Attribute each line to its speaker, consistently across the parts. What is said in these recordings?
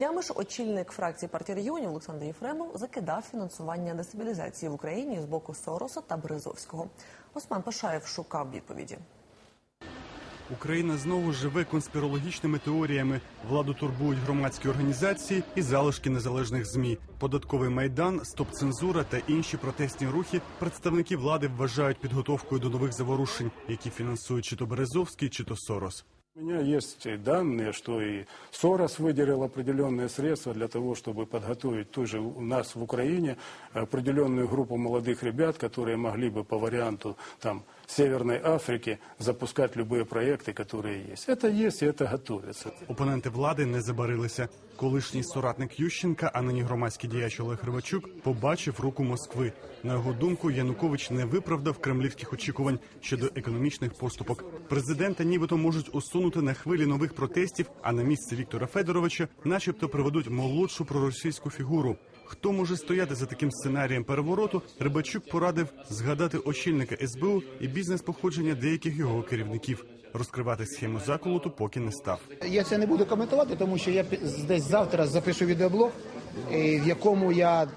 Speaker 1: Днями ж очільник фракції партії регіонів Олександр Єфремов закидав фінансування дестабілізації в Україні з боку Сороса та Березовського. Осман Пашаєв шукав відповіді.
Speaker 2: Україна знову живе конспірологічними теоріями. Владу турбують громадські організації і залишки незалежних змі. Податковий майдан, стоп-цензура та інші протестні рухи представники влади вважають підготовкою до нових заворушень, які фінансують чи то Березовський, чи то Сорос.
Speaker 3: У меня есть и данные, что и Сорос выделил определенные средства для того, чтобы подготовить тоже у нас в Украине определенную группу молодых ребят, которые могли бы по варианту там, Северной Африки запускать любые проекты, которые есть. Это есть и это готовится.
Speaker 2: Опоненти влади не забарилися. Колишній соратник Ющенка, а нині громадський діяч Олег Рибачук, побачив руку Москви. На його думку, Янукович не виправдав кремлівських очікувань щодо економічних поступок. Президента нібито можуть усунути на хвилі нових протестів, а на місце Віктора Федоровича, начебто, приведуть молодшу проросійську фігуру. Хто може стояти за таким сценарієм перевороту? Рибачук порадив згадати очільника СБУ і бізнес походження деяких його керівників. Розкривати схему заколоту поки не став.
Speaker 4: Я це не буду коментувати, тому що я десь завтра запишу відеоблог, е, в якому я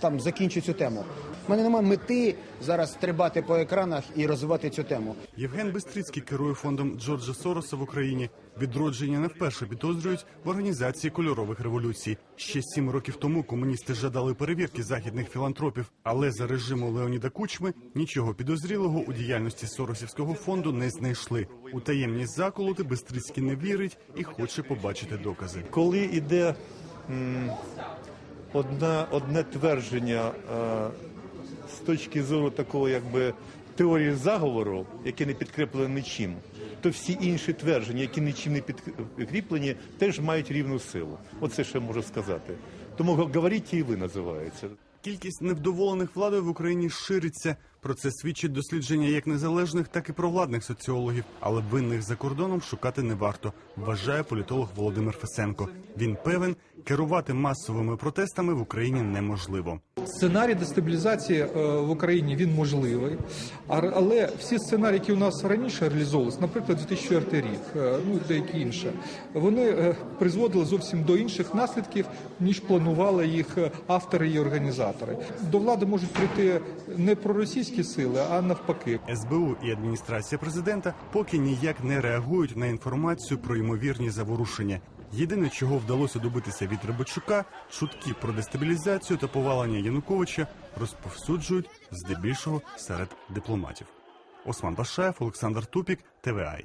Speaker 4: там закінчу цю тему. У мене немає мети зараз стрибати по екранах і розвивати цю тему.
Speaker 2: Євген Бистрицький керує фондом Джорджа Сороса в Україні. Відродження не вперше підозрюють в організації кольорових революцій. Ще сім років тому комуністи жадали перевірки західних філантропів, але за режиму Леоніда Кучми нічого підозрілого у діяльності Соросівського фонду не знайшли. У таємні заколоти Бистрицький не вірить і хоче побачити докази.
Speaker 5: коли йде м, одна, одне твердження е, точки зору такого, якби теорії заговору, яке не підкреплене нічим, то всі інші твердження, які нічим не підкріплені, теж мають рівну силу. Оце ще можу сказати. Тому говоріть і ви називається.
Speaker 2: Кількість невдоволених владою в Україні шириться. Про це свідчить дослідження як незалежних, так і провладних соціологів. Але винних за кордоном шукати не варто, вважає політолог Володимир Фесенко. Він певен, керувати масовими протестами в Україні неможливо.
Speaker 6: Сценарій дестабілізації е, в Україні він можливий, але всі сценарії, які у нас раніше реалізовувалися, наприклад, 2004 рік, е, ну і деякі інші, вони е, призводили зовсім до інших наслідків, ніж планували їх автори і організатори. До влади можуть прийти не проросійські сили, а навпаки.
Speaker 2: СБУ і адміністрація президента поки ніяк не реагують на інформацію про ймовірні заворушення. Єдине, чого вдалося добитися від Рибачука, чутки про дестабілізацію та повалення Януковича розповсюджують здебільшого серед дипломатів. Осман Башаєв, Олександр Тупік, ТВАЙ.